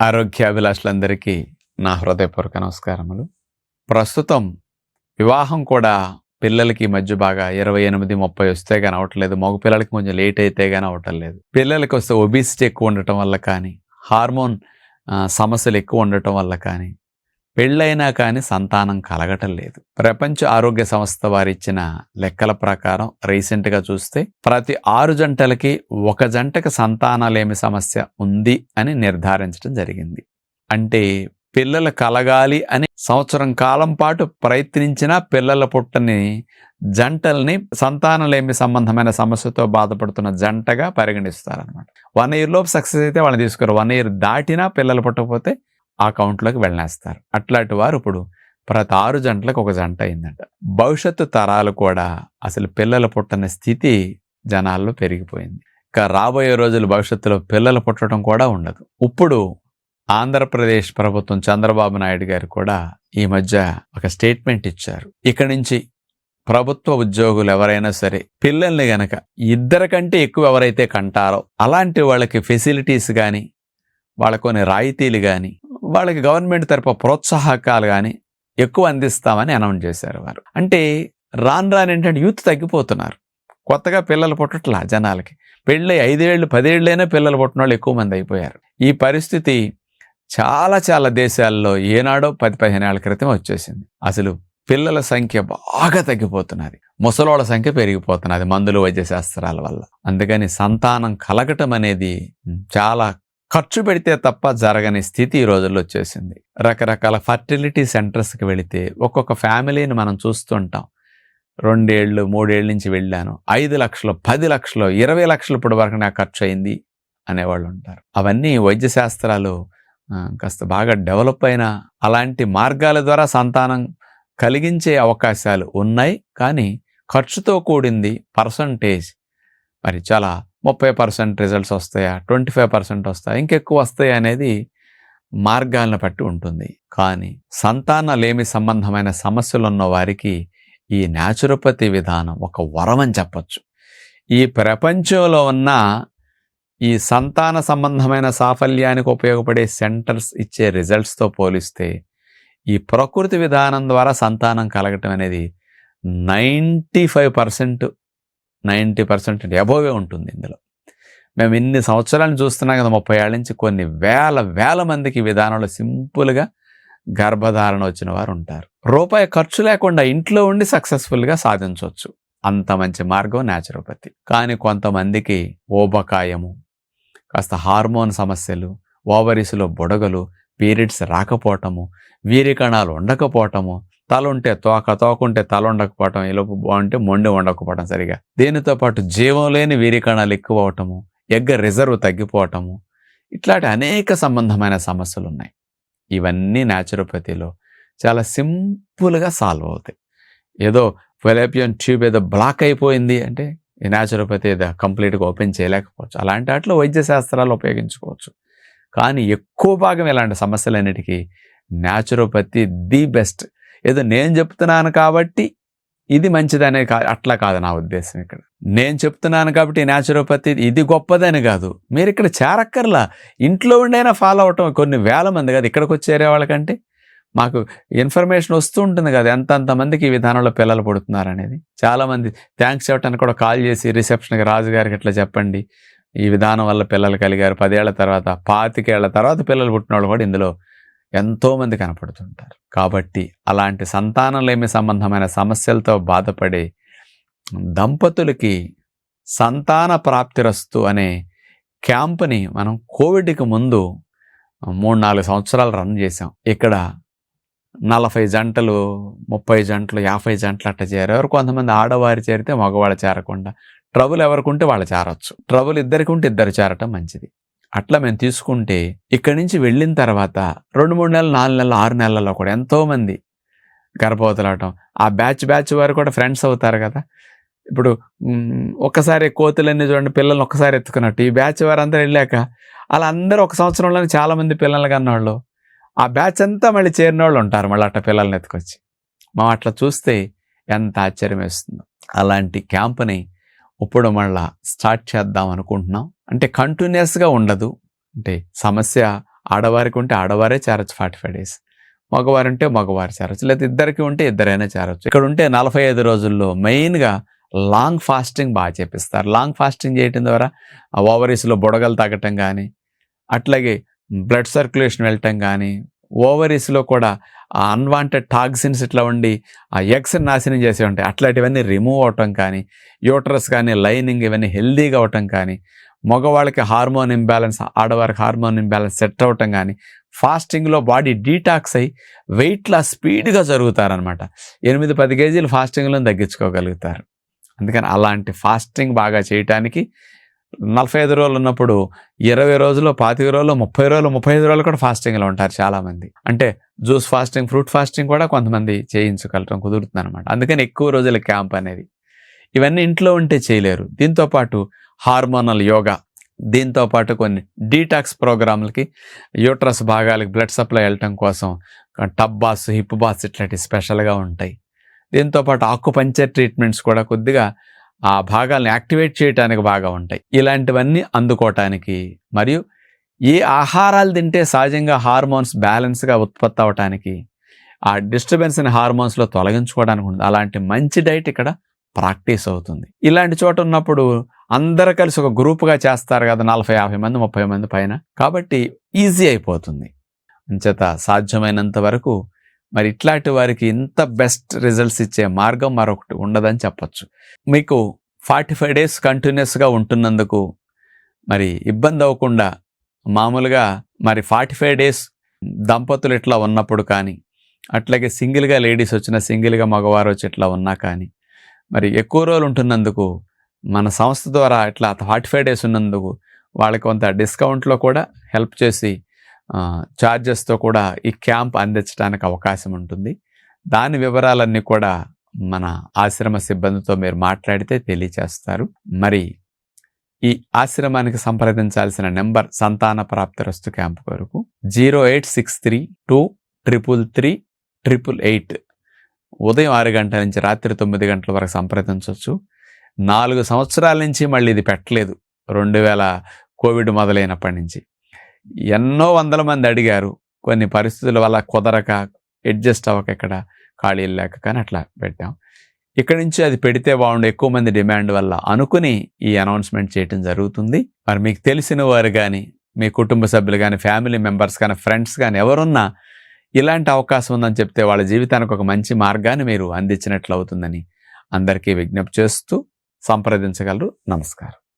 ఆరోగ్యాభిలాషులందరికీ నా హృదయపూర్వక నమస్కారములు. ప్రస్తుతం వివాహం కూడా పిల్లలకి మధ్య బాగా ఇరవై ఎనిమిది ముప్పై వస్తే కానీ అవట్లేదు. మగ పిల్లలకి కొంచెం లేట్ అయితే కానీ అవటం లేదు. పిల్లలకి వస్తే ఒబిసిటీ ఎక్కువ ఉండటం వల్ల కానీ హార్మోన్ సమస్యలు ఎక్కువ ఉండటం వల్ల కానీ పెళ్ళైనా కానీ సంతానం కలగటం లేదు. ప్రపంచ ఆరోగ్య సంస్థ వారిచ్చిన లెక్కల ప్రకారం రీసెంట్గా చూస్తే ప్రతి ఆరు జంటలకి ఒక జంటకి సంతానలేమి సమస్య ఉంది అని నిర్ధారించడం జరిగింది. అంటే పిల్లలు కలగాలి అని సంవత్సరం కాలం పాటు ప్రయత్నించినా పిల్లల పుట్టని జంటల్ని సంతానలేమి సంబంధమైన సమస్యతో బాధపడుతున్న జంటగా పరిగణిస్తారనమాట వన్ ఇయర్ లోపు సక్సెస్ అయితే వాళ్ళని తీసుకురు వన్ ఇయర్ దాటినా పిల్లలు పుట్టకపోతే ఆ కౌంట్లోకి వెళ్ళేస్తారు అట్లాంటి వారు ఇప్పుడు ప్రతి ఆరు జంటలకు ఒక జంట అయిందంట. భవిష్యత్తు తరాలు కూడా అసలు పిల్లలు పుట్టని స్థితి జనాల్లో పెరిగిపోయింది. ఇక రాబోయే రోజులు భవిష్యత్తులో పిల్లలు పుట్టడం కూడా ఉండదు. ఇప్పుడు ఆంధ్రప్రదేశ్ ప్రభుత్వం చంద్రబాబు నాయుడు గారు కూడా ఈ మధ్య ఒక స్టేట్మెంట్ ఇచ్చారు. ఇక్కడ నుంచి ప్రభుత్వ ఉద్యోగులు ఎవరైనా సరే పిల్లల్ని గనక ఇద్దరికంటే ఎక్కువ ఎవరైతే కంటారో అలాంటి వాళ్ళకి ఫెసిలిటీస్ కానీ వాళ్ళ కొన్ని రాయితీలు కానీ వాళ్ళకి గవర్నమెంట్ తరపు ప్రోత్సాహకాలు కానీ ఎక్కువ అందిస్తామని అనౌన్స్ చేశారు వారు. అంటే రాను రాను ఏంటంటే యూత్ తగ్గిపోతున్నారు. కొత్తగా పిల్లలు పుట్టట్లా జనాలకి. పెళ్ళి ఐదేళ్ళు పదేళ్ళైనా పిల్లలు పుట్టిన వాళ్ళు ఎక్కువ మంది అయిపోయారు. ఈ పరిస్థితి చాలా చాలా దేశాల్లో ఏనాడో పది పదిహేను ఏళ్ళ క్రితం వచ్చేసింది. అసలు పిల్లల సంఖ్య బాగా తగ్గిపోతున్నది. ముసలోళ్ళ సంఖ్య పెరిగిపోతున్నది మందులు వైద్య శాస్త్రాల వల్ల. అందుకని సంతానం కలగటం అనేది చాలా ఖర్చు పెడితే తప్ప జరగని స్థితి ఈ రోజుల్లో వచ్చేసింది. రకరకాల ఫర్టిలిటీ సెంటర్స్కి వెళితే ఒక్కొక్క ఫ్యామిలీని మనం చూస్తుంటాం. రెండేళ్ళు మూడేళ్ళ నుంచి వెళ్ళాను. ఐదు లక్షలు పది లక్షలు ఇరవై లక్షలు ఇప్పటి వరకు నాకు ఖర్చు అయింది అనేవాళ్ళు ఉంటారు. అవన్నీ వైద్య శాస్త్రాలు కాస్త బాగా డెవలప్ అయిన అలాంటి మార్గాల ద్వారా సంతానం కలిగించే అవకాశాలు ఉన్నాయి. కానీ ఖర్చుతో కూడింది పర్సంటేజ్. మరి చాలా ముప్పై పర్సెంట్ రిజల్ట్స్ వస్తాయా? ట్వంటీ ఫైవ్ పర్సెంట్ వస్తాయా? ఇంకెక్కువ వస్తాయి అనేది మార్గాలను బట్టి ఉంటుంది. కానీ సంతానలేమి సంబంధమైన సమస్యలు ఉన్న వారికి ఈ న్యాచురోపతి విధానం ఒక వరం అని చెప్పచ్చు. ఈ ప్రపంచంలో ఉన్న ఈ సంతాన సంబంధమైన సాఫల్యానికి ఉపయోగపడే సెంటర్స్ ఇచ్చే రిజల్ట్స్తో పోలిస్తే ఈ ప్రకృతి విధానం ద్వారా సంతానం కలగటం అనేది ninety five percent ninety percent above ఉంటుంది ఇందులో. మేము ఇన్ని సంవత్సరాలు చూస్తున్నాం కదా ముప్పై ఏళ్ళ నుంచి కొన్ని వేల వేల మందికి విధానంలో సింపుల్గా గర్భధారణ వచ్చిన వారు ఉంటారు. రూపాయి ఖర్చు లేకుండా ఇంట్లో ఉండి సక్సెస్ఫుల్గా సాధించవచ్చు. అంత మంచి మార్గం న్యాచురోపతి. కానీ కొంతమందికి ఓబకాయము కాస్త హార్మోన్ సమస్యలు ఓవరీస్లో బుడగలు పీరియడ్స్ రాకపోవటము వీరి కణాలు ఉండకపోవటము తల ఉంటే తోక తోక ఉంటే తల ఉండకపోవటం ఈలోపు బాగుంటే మొండి ఉండకపోవటం సరిగా. దీనితో పాటు జీవం లేని వీరికణాలు ఎక్కువ అవటము ఎగ్గ రిజర్వ్ తగ్గిపోవటము ఇట్లాంటి అనేక సంబంధమైన సమస్యలు ఉన్నాయి ఇవన్నీ న్యాచురోపతిలో చాలా సింపుల్గా సాల్వ్ అవుతాయి. ఏదో ఫెలేపియన్ ట్యూబ్ ఏదో బ్లాక్ అయిపోయింది అంటే ఈ న్యాచురోపతి ఏదో కంప్లీట్గా ఓపెన్ చేయలేకపోవచ్చు. అలాంటి వాటిలో వైద్య శాస్త్రాలు ఉపయోగించుకోవచ్చు. కానీ ఎక్కువ భాగం ఇలాంటి సమస్యలన్నిటికీ న్యాచురోపతి ది బెస్ట్ ఏదో నేను చెప్తున్నాను కాబట్టి ఇది మంచిదనే కా అట్లా కాదు నా ఉద్దేశం ఇక్కడ. నేను చెప్తున్నాను కాబట్టి న్యాచురోపతి ఇది గొప్పదని కాదు. మీరు ఇక్కడ చేరక్కర్లా. ఇంట్లో ఉండైనా ఫాలో అవటం కొన్ని వేల మంది కదా. ఇక్కడికి వచ్చేరే వాళ్ళకంటే మాకు ఇన్ఫర్మేషన్ వస్తూ ఉంటుంది కదా ఎంత మందికి ఈ విధానంలో పిల్లలు పుడుతున్నారు అనేది చాలామంది థ్యాంక్స్ చెప్పడానికి కూడా కాల్ చేసి రిసెప్షన్కి రాజుగారికి ఇట్లా చెప్పండి. ఈ విధానం వల్ల పిల్లలు కలిగారు. పదేళ్ళ తర్వాత పాతికేళ్ళ తర్వాత పిల్లలు పుట్టిన వాళ్ళు కూడా ఇందులో ఎంతోమంది కనపడుతుంటారు. కాబట్టి అలాంటి సంతానలేమి సంబంధమైన సమస్యలతో బాధపడే దంపతులకి సంతాన ప్రాప్తిరస్తు అనే క్యాంప్ని మనం కోవిడ్కి ముందు మూడు నాలుగు సంవత్సరాలు రన్ చేసాం ఇక్కడ నలభై జంటలు ముప్పై జంటలు యాభై జంటలు అట్ట చేరారు. కొంతమంది ఆడవారు చేరితే మగవాళ్ళు చేరకుండా ట్రబుల్ ఎవరికి ఉంటే వాళ్ళు చేరొచ్చు. ట్రబుల్ ఇద్దరికి ఉంటే ఇద్దరు చేరటం మంచిది. అట్లా మేము తీసుకుంటే ఇక్కడి నుంచి వెళ్ళిన తర్వాత రెండు మూడు నెలలు నాలుగు నెలలు ఆరు నెలల్లో కూడా ఎంతోమంది గర్భవతులవటం. ఆ బ్యాచ్ బ్యాచ్ వారు కూడా ఫ్రెండ్స్ అవుతారు కదా. ఇప్పుడు ఒక్కసారి కోతులన్నీ చూడండి పిల్లల్ని ఒక్కసారి ఎత్తుకున్నట్టు. ఈ బ్యాచ్ వారంతా వెళ్ళాక అలా అందరూ ఒక సంవత్సరంలోనే చాలామంది పిల్లలు కన్నవాళ్ళు ఆ బ్యాచ్ అంతా మళ్ళీ చేరిన వాళ్ళు ఉంటారు మళ్ళీ అట్లా పిల్లల్ని ఎత్తుకొచ్చి. మనం అట్లా చూస్తే ఎంత ఆశ్చర్యం వేస్తుందో అలాంటి క్యాంప్ని ఇప్పుడు మళ్ళా స్టార్ట్ చేద్దాం అనుకుంటున్నాం. అంటే కంటిన్యూస్గా ఉండదు. అంటే సమస్య ఆడవారికి ఉంటే ఆడవారే చేరొచ్చు ఫార్టీ ఫైవ్ డేస్ మగవారు ఉంటే మగవారు చేరొచ్చు. లేదా ఇద్దరికి ఉంటే ఇద్దరైనా చేరొచ్చు. ఇక్కడ ఉంటే నలభై ఐదు రోజుల్లో మెయిన్గా లాంగ్ ఫాస్టింగ్ బాగా చేపిస్తారు. లాంగ్ ఫాస్టింగ్ చేయటం ద్వారా ఓవరీస్లో బుడగలు తగ్గటం కానీ అట్లాగే బ్లడ్ సర్క్యులేషన్ వెళ్ళటం కానీ ఓవరీస్లో కూడా ఆ అన్వాంటెడ్ టాక్సిన్స్ ఇట్లా ఉండి ఆ ఎగ్స్ నాశనం చేసే ఉంటాయి. అట్లాంటివన్నీ రిమూవ్ అవటం కానీ యూటరస్ కానీ లైనింగ్ ఇవన్నీ హెల్దీగా అవటం కానీ మగవాళ్ళకి హార్మోన్ ఇంబ్యాలెన్స్ ఆడవారికి హార్మోన్ ఇంబ్యాలెన్స్ సెట్ అవటం కానీ ఫాస్టింగ్లో బాడీ డీటాక్స్ అయ్యి వెయిట్ లాస్ స్పీడ్గా జరుగుతారనమాట ఎనిమిది పది కేజీలు ఫాస్టింగ్లో తగ్గించుకోగలుగుతారు. అందుకని అలాంటి ఫాస్టింగ్ బాగా చేయటానికి నలభై ఐదు రోజులు ఉన్నప్పుడు ఇరవై రోజులు పాతిక రోజులు ముప్పై రోజులు ముప్పై ఐదు రోజులు కూడా ఫాస్టింగ్లో ఉంటారు చాలామంది. అంటే జ్యూస్ ఫాస్టింగ్ ఫ్రూట్ ఫాస్టింగ్ కూడా కొంతమంది చేయించగలటం కుదురుతుంది అనమాట అందుకని ఎక్కువ రోజుల క్యాంప్ అనేది. ఇవన్నీ ఇంట్లో ఉంటే చేయలేరు. దీంతో పాటు హార్మోనల్ యోగా దీంతో పాటు కొన్ని డీటాక్స్ ప్రోగ్రాంలకి యూట్రస్ భాగాలకి బ్లడ్ సప్లై వెళ్ళటం కోసం టబ్ బాస్ హిప్ బాస్ ఇట్లాంటివి స్పెషల్గా ఉంటాయి. దీంతో పాటు ఆకుపంచర్ ట్రీట్మెంట్స్ కూడా కొద్దిగా ఆ భాగాల్ని యాక్టివేట్ చేయడానికి బాగా ఉంటాయి. ఇలాంటివన్నీ అందుకోవటానికి మరియు ఏ ఆహారాలు తింటే సహజంగా హార్మోన్స్ బ్యాలెన్స్గా ఉత్పత్తి అవటానికి ఆ డిస్టర్బెన్స్ని హార్మోన్స్లో తొలగించుకోవడానికి ఉంటుంది. అలాంటి మంచి డైట్ ఇక్కడ ప్రాక్టీస్ అవుతుంది. ఇలాంటి చోట ఉన్నప్పుడు అందరు కలిసి ఒక గ్రూప్గా చేస్తారు కదా నలభై యాభై మంది ముప్పై మంది పైన. కాబట్టి ఈజీ అయిపోతుంది. అంచేత సాధ్యమైనంత వరకు మరి ఇట్లాంటి వారికి ఇంత బెస్ట్ రిజల్ట్స్ ఇచ్చే మార్గం మరొకటి ఉండదని చెప్పొచ్చు. మీకు ఫార్టీ ఫైవ్ డేస్ కంటిన్యూస్గా ఉంటున్నందుకు మరి ఇబ్బంది అవ్వకుండా మామూలుగా మరి ఫార్టీ ఫైవ్ డేస్ దంపతులు ఇట్లా ఉన్నప్పుడు కానీ అట్లాగే సింగిల్గా లేడీస్ వచ్చిన సింగిల్గా మగవారు వచ్చి ఇట్లా ఉన్నా కానీ మరి ఎక్కువ రోజులు ఉంటున్నందుకు మన సంస్థ ద్వారా ఇట్లా ఫార్టీ ఫైవ్ డేస్ ఉన్నందుకు వాళ్ళకి కొంత డిస్కౌంట్లో కూడా హెల్ప్ చేసి ఛార్జెస్తో కూడా ఈ క్యాంప్ అందించడానికి అవకాశం ఉంటుంది. దాని వివరాలన్నీ కూడా మన ఆశ్రమ సిబ్బందితో మీరు మాట్లాడితే తెలియచేస్తారు. మరి ఈ ఆశ్రమానికి సంప్రదించాల్సిన నెంబర్ సంతాన ప్రాప్తిరస్తు క్యాంప్ కొరకు zero eight six three two triple three triple eight. ఉదయం ఆరు గంటల నుంచి రాత్రి తొమ్మిది గంటల వరకు సంప్రదించవచ్చు. నాలుగు సంవత్సరాల నుంచి మళ్ళీ ఇది పెట్టలేదు. రెండు వేల కోవిడ్ మొదలైనప్పటి నుంచి. ఎన్నో వందల మంది అడిగారు కొన్ని పరిస్థితుల వల్ల కుదరక అడ్జస్ట్ అవ్వక ఇక్కడ ఖాళీలు లేక కానీ అట్లా పెట్టాం. ఇక్కడి నుంచి అది పెడితే బాగుండు ఎక్కువ మంది డిమాండ్ వల్ల అనుకుని ఈ అనౌన్స్మెంట్ చేయటం జరుగుతుంది. మరి మీకు తెలిసిన వారు కానీ మీ కుటుంబ సభ్యులు కానీ ఫ్యామిలీ మెంబర్స్ కానీ ఫ్రెండ్స్ కానీ ఎవరున్నా ఇలాంటి అవకాశం ఉందని చెప్తే వాళ్ళ జీవితానికి ఒక మంచి మార్గాన్ని మీరు అందించినట్లు అవుతుందని అందరికీ విజ్ఞప్తి చేస్తూ సంప్రదించగలరు. నమస్కారం.